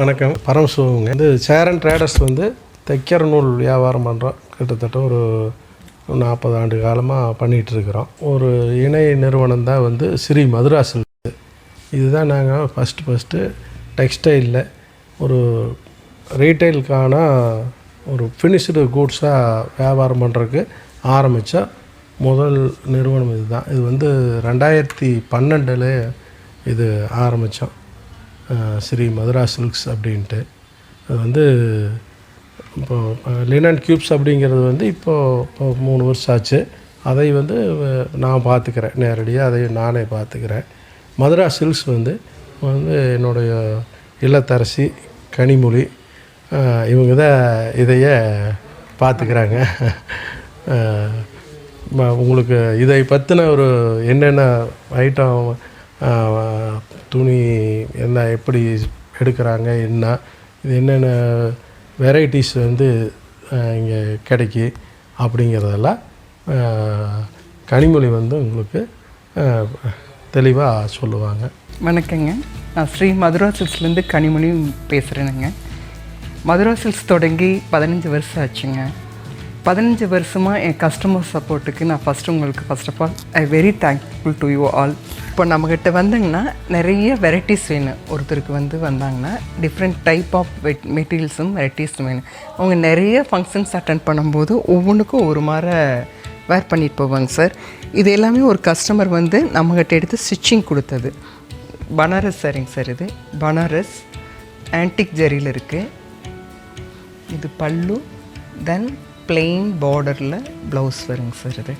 வணக்கம். பரமசிவங்க வந்து சேரன் ட்ரேடர்ஸ் வந்து தைக்கிற நூல் வியாபாரம் பண்ணுறோம் கிட்டத்தட்ட ஒரு நாற்பது ஆண்டு காலமாக பண்ணிகிட்டு இருக்கிறோம். ஒரு இணை நிறுவனம் தான் வந்து ஸ்ரீ மதுரா சில்க்ஸ் இதுதான் நாங்கள் ஃபஸ்ட்டு ஃபஸ்ட்டு டெக்ஸ்டைலில் ஒரு ரீட்டைலுக்கான ஒரு ஃபினிஷ்டு கூட்ஸாக வியாபாரம் பண்ணுறதுக்கு ஆரம்பித்த முதல் நிறுவனம் இதுதான். இது வந்து ரெண்டாயிரத்தி பன்னெண்டில் இது ஆரம்பித்தோம் ஸ்ரீ மதுரா சில்க்ஸ் அப்படின்ட்டு. அது வந்து இப்போ லினன் கியூப்ஸ் அப்படிங்கிறது வந்து இப்போது இப்போ மூணு வருஷம் ஆச்சு. அதை வந்து நான் பார்த்துக்கிறேன். நேரடியாக அதை நானே பார்த்துக்கிறேன். மதுரா சில்க்ஸ் வந்து வந்து என்னுடைய இல்லத்தரசி கனிமொழி இவங்க தான் இதையே பார்த்துக்கிறாங்க. உங்களுக்கு இதை பற்றின ஒரு என்னென்ன ஐட்டம் துணி என்ன எப்படி எடுக்கிறாங்க என்ன இது என்னென்ன வெரைட்டிஸ் வந்து இங்கே கிடைக்கி அப்படிங்கிறதெல்லாம் கனிமொழி வந்து உங்களுக்கு தெளிவாக சொல்லுவாங்க. வணக்கங்க. நான் ஸ்ரீ மதுரா சில்ஸ்லேருந்து கனிமொழி பேசுகிறேனுங்க மதுரா சில்க்ஸ் தொடங்கி பதினஞ்சு வருஷம் ஆச்சுங்க. பதினஞ்சு வருஷமாக என் கஸ்டமர் சப்போர்ட்டுக்கு நான் ஃபஸ்ட்டு உங்களுக்கு first of all I very thankful to you all இப்போ நம்மக்கிட்ட வந்தீங்கன்னா நிறைய வெரைட்டிஸ் வேணும். ஒருத்தருக்கு வந்து வந்தாங்கன்னா டிஃப்ரெண்ட் டைப் ஆஃப் வெட் மெட்டீரியல்ஸும் வெரைட்டிஸும் வேணும். அவங்க நிறைய ஃபங்க்ஷன்ஸ் அட்டன் பண்ணும்போது ஒவ்வொன்றுக்கும் ஒரு மாதிரி வேர் பண்ணிட்டு போவாங்க சார் இது எல்லாமே ஒரு கஸ்டமர் வந்து நம்மகிட்ட எடுத்து ஸ்டிச்சிங் கொடுத்தது. பனாரஸ் சரிங்க சார் இது. பனாரஸ் ஆன்டிக் ஜரியில் இருக்குது இது பல்லு தென் பிளெயின் பார்டரில் ப்ளவுஸ் வருங்க சார் இது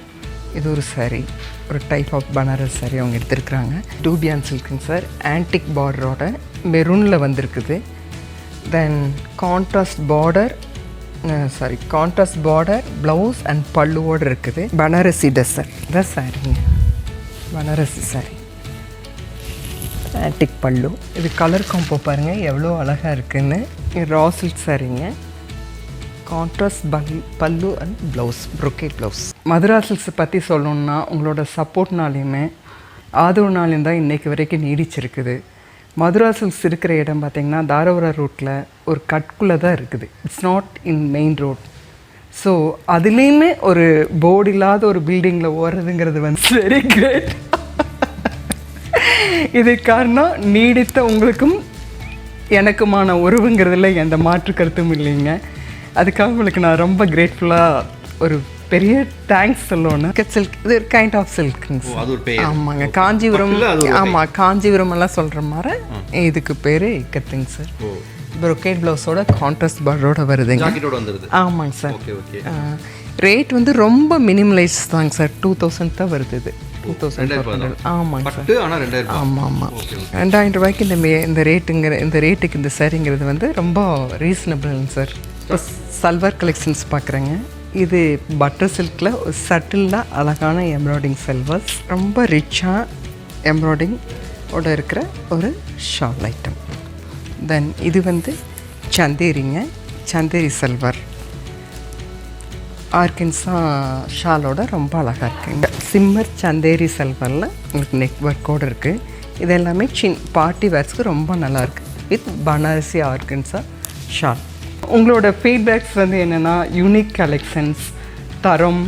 இது ஒரு saree. ஒரு டைப் ஆஃப் பனாரஸ் saree அவங்க எடுத்திருக்கிறாங்க. டூபியான் சில்க்குங்க சார் ஆன்டிக் பார்டரோட மெரூனில் வந்திருக்குது. Then contrast border sari contrast border blouse and பல்லுவோடு இருக்குது. பனாரசி டெசர் இதான் சாரிங்க பனாரசி saree. ஆன்டிக் பல்லு. இது கலர் காம்போ பாருங்கள் எவ்வளோ அழகாக இருக்குதுன்னு ராசில் ரா சாரீங்க கான்ட்ராஸ்ட் பல் pallu and blouse brocade blouse Madhura பற்றி சொல்லணுன்னா உங்களோட சப்போர்ட்னாலையுமே ஆதரவுனாலையும் தான் இன்றைக்கு வரைக்கும் நீடிச்சிருக்குது. மதுரா சில்க்ஸ் இருக்கிற இடம் பார்த்திங்கன்னா தாரவரா ரூட்டில் ஒரு கட்குள்ளே தான் இருக்குது. It's not in main road so அதுலேயுமே ஒரு போர்டு இல்லாத ஒரு பில்டிங்கில் ஓடுறதுங்கிறது வந்து வெரி கிரேட் இது காரணம் நீடித்த உங்களுக்கும் எனக்குமான உறவுங்கிறதுல எந்த மாற்று கருத்தும் இல்லைங்க. அதுக்காக உங்களுக்கு நான் ரொம்ப கிரேட்ஃபுல்லாக ஒரு பெரிய தேங்க்ஸ் சொல்லணும் சில்க் இது ஒரு கைண்ட் ஆஃப் பெயர். ஆமாங்க காஞ்சிபுரம் ஆமாம் காஞ்சிபுரம் எல்லாம் சொல்கிற மாதிரி இதுக்கு பேர் இக்கத்துங்க சார் ப்ரொக்கேட் ப்ளவுஸோட கான்ட்ராஸ்ட் பார்டரோட வருதுங்க. ஆமாங்க சார் ரேட் வந்து ரொம்ப மினிமலைஸ் தாங்க சார் டூ தௌசண்ட் தான் வருது இது. டூ தௌசண்ட் ஆமாங்க சார். ஆமாம் ஆமாம் ரெண்டாயிரம் ரூபாய்க்கு இந்த இந்த ரேட்டுங்கிற இந்த ரேட்டுக்கு இந்த சாரிங்கிறது வந்து ரொம்ப ரீசனபிள்ங்க சார் சல்வார் கலெக்ஷன்ஸ் பார்க்குறேங்க. இது பட்டர் சில்கில் சட்டிலாக அழகான எம்ப்ராய்டிங் செல்வர்ஸ் ரொம்ப ரிச்சாக எம்ப்ராய்டிங் ஓட இருக்கிற ஒரு ஷால் ஐட்டம் தென் இது வந்து சந்தேரிங்க. சந்தேரி செல்வர் ஆர்கின்ஸா ஷாலோட ரொம்ப அழகாக இருக்குங்க சிம்மர் சந்தேரி சல்வரில் உங்களுக்கு நெக் ஒர்க்கோடு இருக்குது இது எல்லாமே சின் பார்ட்டி வேர்ஸ்க்கு ரொம்ப நல்லாயிருக்கு வித் பனாரசி ஆர்கின்ஸா ஷால் உங்களோட ஃபீட்பேக்ஸ் வந்து என்னென்னா யூனிக் கலெக்ஷன்ஸ் தரம்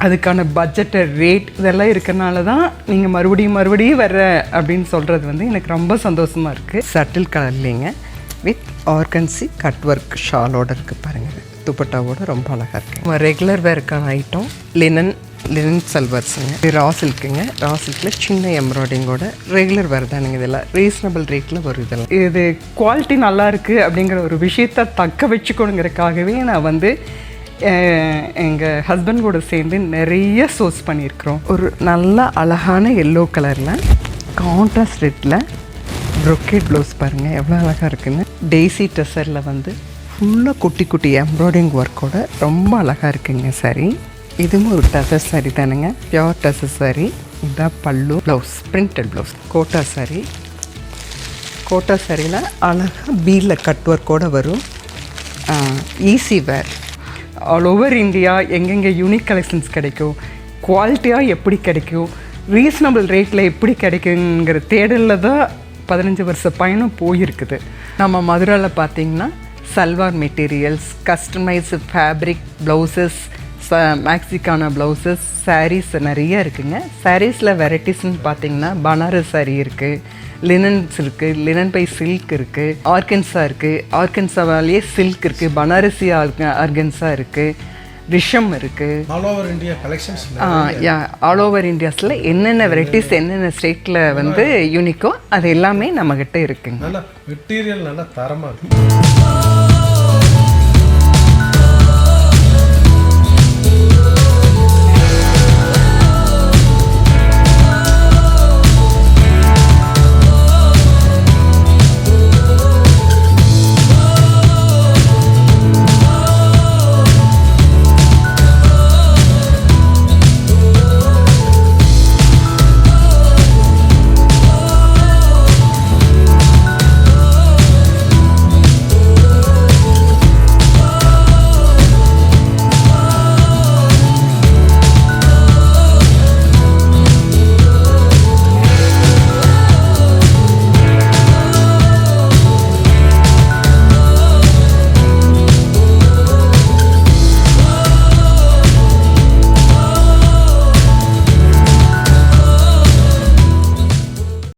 அதுக்கான பட்ஜெட்டு ரேட் இதெல்லாம் இருக்கறனால தான் நீங்கள் மறுபடியும் மறுபடியும் வர்ற அப்படின்னு சொல்கிறது வந்து எனக்கு ரொம்ப சந்தோஷமாக இருக்குது சட்டில் கலர்லேங்க வித் ஆர்கன்சி கட் ஒர்க் ஷாலோட இருக்குது பாருங்கள் துப்பட்டாவோட ரொம்ப அழகாக இருக்குது ரெகுலர் வேர்க்கான ஐட்டம் லினன் லினன் சல்வர்ஸுங்க. இது ரா சில்க்குங்க ரா சில்கில் சின்ன எம்ப்ராய்டிங்கோட ரெகுலர் வருதானுங்க இதெல்லாம். ரீசனபிள் ரேட்டில் வரும் இதெல்லாம். இது குவாலிட்டி நல்லா இருக்குது அப்படிங்கிற ஒரு விஷயத்தை தக்க வச்சுக்கணுங்கிறதுக்காகவே நான் வந்து எங்கள் ஹஸ்பண்ட் கூட சேர்ந்து நிறைய சோர்ஸ் பண்ணியிருக்கிறோம். ஒரு நல்ல அழகான எல்லோ கலரில் கான்ட்ராஸ்ட் ரெட்டில் ப்ரொக்கேட் ப்ளவுஸ் பாருங்கள் எவ்வளோ அழகாக இருக்குன்னு. டெய்ஸி டெசரில் வந்து ஃபுல்லாக குட்டி குட்டி எம்ப்ராய்டிங் ஒர்க்கோட ரொம்ப அழகாக இருக்குங்க சரி இதுவும் ஒரு டசர் சாரி தானுங்க பியோர் டசர் சாரி இதுதான் pallu blouse printed blouse kota sari kota சாரியில் அழகாக பீலில் கட் ஒர்க்கோடு வரும் easy wear all over India எங்கெங்கே யூனிக் கலெக்ஷன்ஸ் கிடைக்கும் குவாலிட்டியாக எப்படி கிடைக்கும் ரீசனபிள் ரேட்டில் எப்படி கிடைக்குங்கிற தேடலில் தான் பதினஞ்சு வருஷ பயணம் போயிருக்குது நம்ம மதுரையில் பார்த்தீங்கன்னா salwar materials customised fabric blouses மேக்ஸிக்கான blouses saris நிறைய இருக்குங்க. சாரீஸில் வெரைட்டிஸ்னு பார்த்தீங்கன்னா பனாரஸ் saree இருக்குது லினன்ஸ் இருக்குது லினன் பை சில்க் இருக்குது ஆர்கன்ஸா இருக்குது ஆர்கன்ஸாவாலேயே சில்க் இருக்குது பனாரசி ஆர்க ஆர்கன்ஸா இருக்குது ரிஷம் இருக்குது all over India collections yeah all over இந்தியாஸில் என்னென்ன வெரைட்டிஸ் என்னென்ன ஸ்டேட்டில் வந்து யூனிக்கோ அது எல்லாமே நம்மக்கிட்ட இருக்குங்க. நல்லா மெட்டீரியல் நல்லா தரமாக இருக்கும்